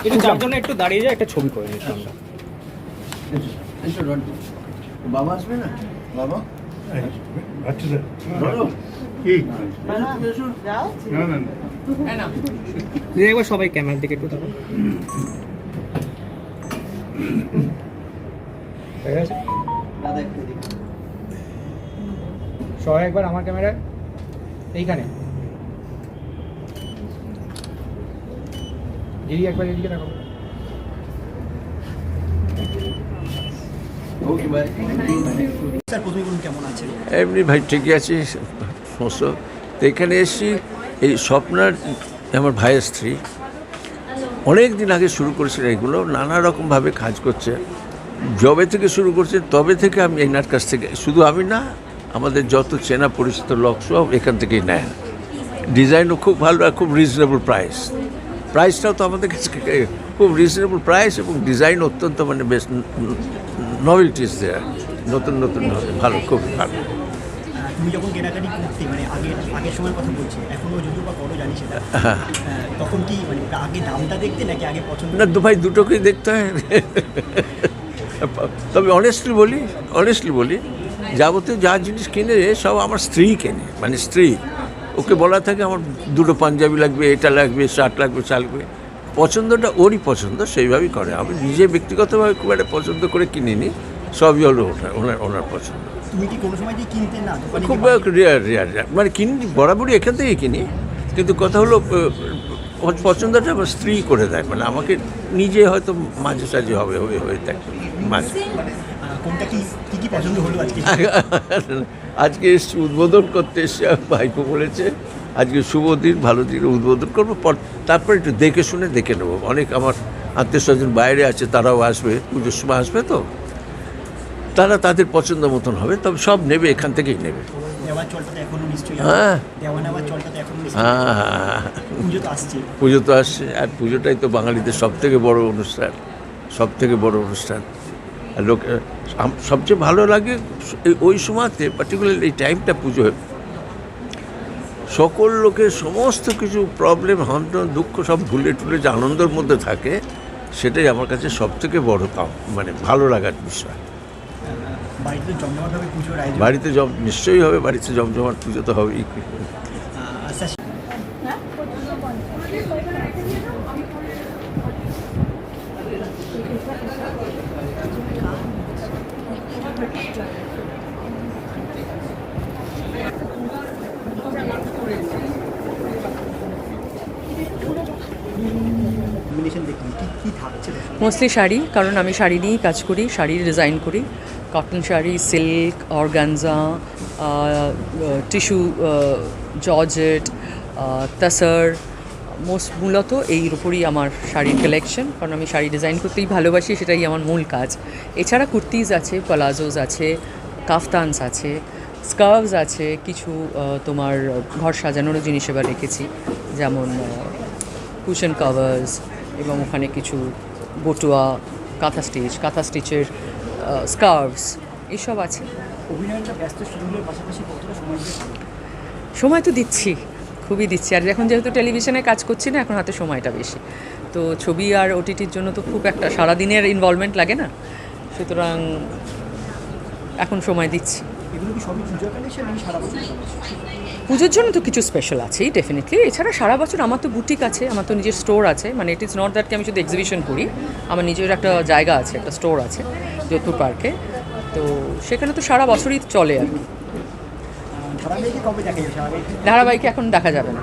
একটু যার জন্য একটু দাঁড়িয়ে যায় একটা ছবি করে। বাবা আসবে না? বাবা? না দিদি একবার সবাই ক্যামেরার দিকে একটু হয়ে গেছে সবাই একবার আমার ক্যামেরায় এইখানে। দিদি একবার এদিকে তাকাও ওকে বাই স্যার প্রথমে বলুন কেমন আছেন? এমনি ভাই ঠিকই আছি সমস্ত। তো এখানে এসেছি এই স্বপ্নার আমার ভাইয়ের স্ত্রী। অনেক দিন আগে শুরু করেছিল এগুলো নানা রকমভাবে কাজ করছে। জবে থেকে শুরু করছে তবে থেকে আমি এনার কাছ থেকে শুধু আমি না আমাদের যত চেনা পরিচিত লোক সব এখান থেকেই নেয় ডিজাইনও খুব ভালো আর খুব রিজনেবল প্রাইস প্রাইসটাও তো আমাদের কাছে খুব রিজনেবল প্রাইস এবং ডিজাইন অত্যন্ত মানে বেশ নভেলটিস দেয়। নতুন নতুন ভালো খুব ভালো। তুমি যখন কেনাকাটি করতে মানে আগের আগের সময়ের কথা বলছি এখনও যদিও বা করো জানি সেটা। তখন কি মানে আগে দামটা দেখতে নাকি আগে পছন্দ? না দু ভাই দুটোকেই দেখতে হয়। তবে অনেস্টলি বলি অনেস্টলি বলি যাবতীয় যা জিনিস কিনে সব আমার স্ত্রী কেনে। মানে স্ত্রী ওকে বলা থাকে আমার দুটো পাঞ্জাবি লাগবে এটা লাগবে শার্ট লাগবে চা লাগবে। পছন্দটা ওরই পছন্দ সেইভাবেই করে। আমি নিজে ব্যক্তিগতভাবে খুব একটা পছন্দ করে কিনিনি সবই হলো ওনার ওনার ওনার পছন্দ। তুমি কি কোনো সময় কিনতে না খুব রেয়ার রেয়ার মানে কিনি বরাবরই এখান থেকেই কিনি। কিন্তু কথা হলো পছন্দটা আমার স্ত্রী করে দেয়। মানে আমাকে নিজে হয়তো মাঝে সাঝে হবে হয়ে হয়ে থাকে। মাঝে। কোনটা কি কি কি পছন্দ হলো আজকে? আজকে এসছি উদ্বোধন করতে এসে ভাইপো বলেছে আজকে শুভ দিন ভালো দিন উদ্বোধন করব। পর তারপর একটু দেখে শুনে দেখে নেব। অনেক আমার আত্মীয় স্বজন বাইরে আছে তারাও আসবে পুজোর সময় আসবে তো। তারা তাদের পছন্দ মতন হবে তবে সব নেবে এখান থেকেই নেবে। হ্যাঁ। হ্যাঁ হ্যাঁ, হ্যাঁ। পুজো তো আসছে। আর পুজোটাই তো বাঙালিদের সব থেকে বড় অনুষ্ঠান। সব থেকে বড় অনুষ্ঠান। লোক সবচেয়ে ভালো লাগে ওই সময়তে পার্টিকুলার এই টাইমটা পুজো সকল লোকের সমস্ত কিছু প্রবলেম হন্টন দুঃখ সব ভুলে টুলে যে আনন্দের মধ্যে থাকে সেটাই আমার কাছে সব থেকে বড় কাম মানে ভালো লাগার বিষয়। বাড়িতে তো জমজমাটভাবে পুজোর বাড়িতে জম নিশ্চয়ই হবে বাড়িতে জমজমাট পুজো তো হবেই। মোস্টলি শাড়ি, কারণ আমি শাড়ি নিয়েই কাজ করি শাড়ির ডিজাইন করি। Cotton sari silk organza tissue georgette tussar most মূলত এর উপরই আমার শাড়ির কালেকশন কারণ আমি শাড়ি ডিজাইন করতেই ভালোবাসি সেটাই আমার মূল কাজ। এছাড়া কুর্তিজ আছে প্লাজোজ আছে কাফতানস আছে স্কার্ভস আছে কিছু তোমার ঘর সাজানোরও জিনিস এবার রেখেছি যেমন কুশন কাভার্স এবং ওখানে কিছু বটুয়া কাঁথা স্টিচ কাঁথা স্টিচের স্কার্ভস এসব আছে? সময় তো দিচ্ছি। খুবই দিচ্ছি। আর এখন যেহেতু টেলিভিশনে কাজ করছি না এখন হাতে সময়টা বেশি। তো ছবি আর ওটিটির জন্য তো খুব একটা সারাদিনের ইনভলভমেন্ট লাগে না। সুতরাং এখন সময় দিচ্ছি। পুজোর জন্য তো কিছু স্পেশাল আছেই ডেফিনেটলি এছাড়া সারা বছর আমার তো বুটিক আছে আমার তো নিজের স্টোর আছে। মানে ইট ইজ নট দ্যাট কি আমি শুধু এক্সিবিশন করি আমার নিজের একটা জায়গা আছে একটা স্টোর আছে যোধপুর পার্কে তো সেখানে তো সারা বছরই চলে আর কি। ধারাবাহিকে এখন দেখা যাবে না।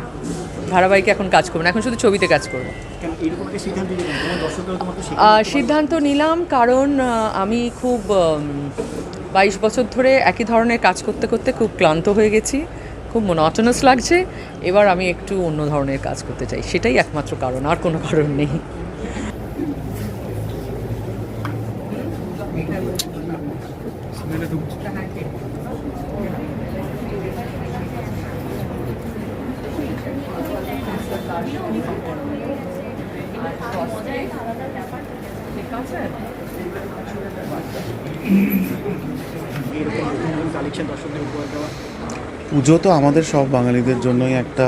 ধারাবাহিকে এখন কাজ করবে না। এখন শুধু ছবিতে কাজ করবে। সিদ্ধান্ত নিলাম কারণ আমি খুব বাইশ বছর ধরে একই ধরনের কাজ করতে করতে খুব ক্লান্ত হয়ে গেছি। খুব মনোটনাস লাগছে। এবার আমি একটু অন্য ধরনের কাজ করতে চাই। সেটাই একমাত্র কারণ আর কোনো কারণ নেই এরকম নতুন নতুন কালেকশন দর্শকদের উপহার দেওয়া পুজো তো আমাদের সব বাঙালিদের জন্যই একটা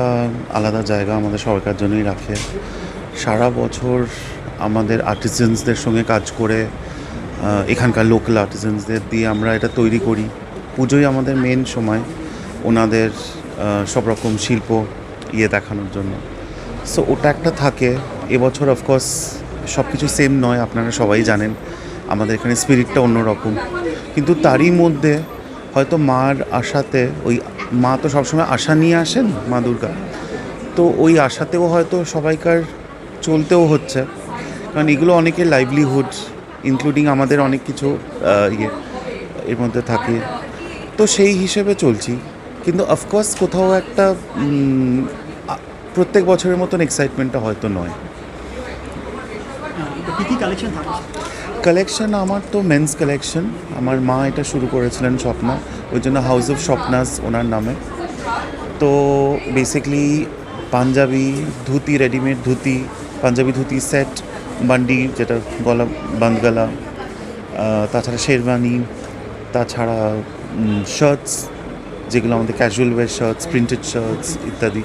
আলাদা জায়গা, আমাদের সরকার জন্যই রাখে। সারা বছর আমাদের আর্টিজেন্সদের সঙ্গে কাজ করে এখানকার লোকাল আর্টিজেন্সদের দিয়ে আমরা এটা তৈরি করি। পুজোই আমাদের মেন সময়। ওনাদের সব রকম শিল্প ইয়ে দেখানোর জন্য। সো ওটা একটা থাকে। এবছর অফকোর্স সব কিছু সেম নয়, আপনারা সবাই জানেন। আমাদের এখানে স্পিরিটটা অন্যরকম। কিন্তু তারই মধ্যে হয়তো মার আশাতে, ওই মা তো সবসময় আশা নিয়ে আসেন, মা দুর্গা। তো ওই আশাতেও হয়তো সবাইকার চলতেও হচ্ছে। কারণ এগুলো অনেকের লাইভলিহুড ইনক্লুডিং আমাদের অনেক কিছু ইয়ে এর মধ্যে থাকে। তো সেই হিসেবে চলছি। কিন্তু অফকোর্স কোথাও একটা প্রত্যেক বছরের মতন এক্সাইটমেন্টটা হয়তো নয়। কালেকশন আমার তো মেন্স কালেকশন আমার মা এটা শুরু করেছিলেন স্বপ্না ওই জন্য হাউস অফ স্বপ্নাস ওনার নামে। তো basically panjabi dhoti readymade dhoti panjabi dhoti set বান্ডি যেটা গলা বাঁধ গলা তাছাড়া শেরবানি তাছাড়া শার্টস যেগুলো আমাদের casual wear shirts printed shirts ইত্যাদি।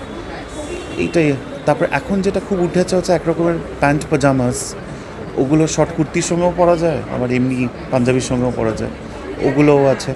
এইটাই। তারপর এখন যেটা খুব উঠেছে হচ্ছে একরকমের প্যান্ট পাজামাস ওগুলো শর্ট কুর্তির সঙ্গেও পরা যায়, আবার এমনি পাঞ্জাবির সঙ্গেও পরা যায়। ওগুলোও আছে।